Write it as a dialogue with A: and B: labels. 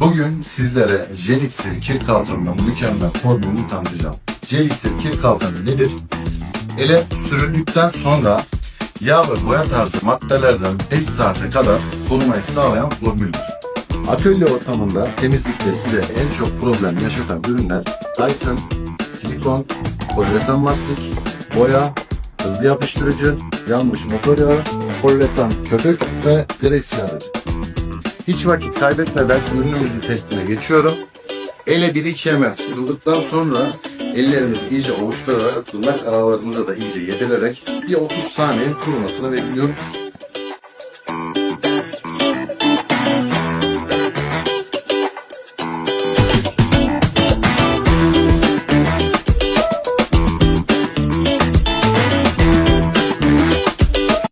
A: Bugün sizlere Jelixir kir kalkanının mükemmel formülünü tanıtacağım. Jelixir kir kalkanı nedir? Ele sürüldükten sonra yağ ve boya tarzı maddelerden 5 saate kadar korumayı sağlayan formüldür. Atölye ortamında temizlikte size en çok problem yaşatan ürünler Dyson, silikon, poliuretan mastik, boya, hızlı yapıştırıcı, yanmış motor yağı, poliuretan köpük ve Grex yağıdır. Hiç vakit kaybetmeden ürünümüzün testine geçiyorum. Ele 1-2 ml sıkıldıktan sonra ellerimizi iyice ovuşturarak tırnak aralarımıza da iyice yedirerek bir 30 saniye kurumasını bekliyoruz.